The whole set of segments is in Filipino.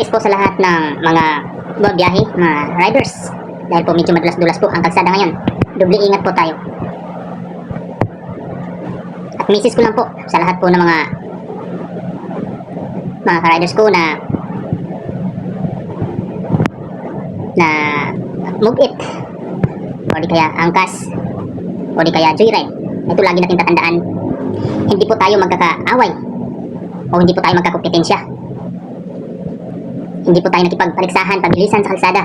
advice po sa lahat ng mga biyahe, mga riders. Dahil po medyo madulas-dulas po ang kalsada ngayon. Doble ingat po tayo. At misis ko lang po sa lahat po ng mga mga ka-riders ko na na move it o di kaya angkas o di kaya joyride. Ito lagi natin tatandaan. Hindi po tayo magkakaaway o hindi po tayo magkakompetensya. Hindi po tayo nakipagpaliksahan, pabilisan sa kalsada.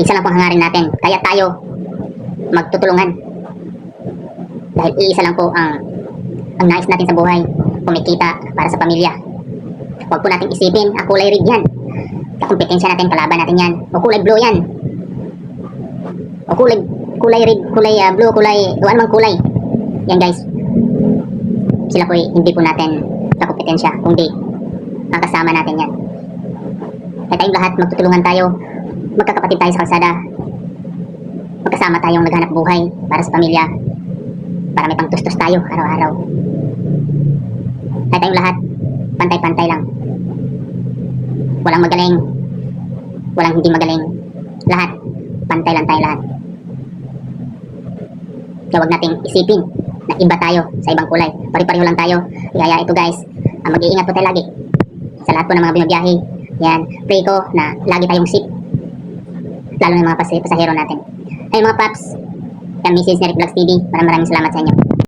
Isa lang pong hangarin natin. Kaya tayo magtutulungan. Dahil iisa lang po ang ang nais natin sa buhay. Kumikita para sa pamilya. Huwag po natin isipin, ang kulay red yan. Kakompetensya natin, kalaban natin yan. O kulay blue yan. O kulay, kulay red, kulay ah, blue, kulay, o anumang kulay. Yan guys. Sila po hindi po natin kakompetensya, kundi makasama natin yan. Kaya tayong lahat magtutulungan tayo, magkakapatid tayo sa kalsada. Magkasama tayong naghanap buhay para sa pamilya. Para may pangtustos tayo araw-araw. Kaya tayong lahat, pantay-pantay lang. Walang magaling, walang hindi magaling. Lahat, pantay lang tayo lahat. Kaya huwag nating isipin na iba tayo sa ibang kulay. Pari-pareho lang tayo. Kaya ito guys, mag-iingat po tayo lagi. Sa lahat po ng mga binabiyahe. Yan, pray ko na lagi tayong safe. Lalo na yung mga pas- pasahero natin. Ay mga paps, yan Mrs. Neric Vlogs TV. Maraming maraming salamat sa inyo.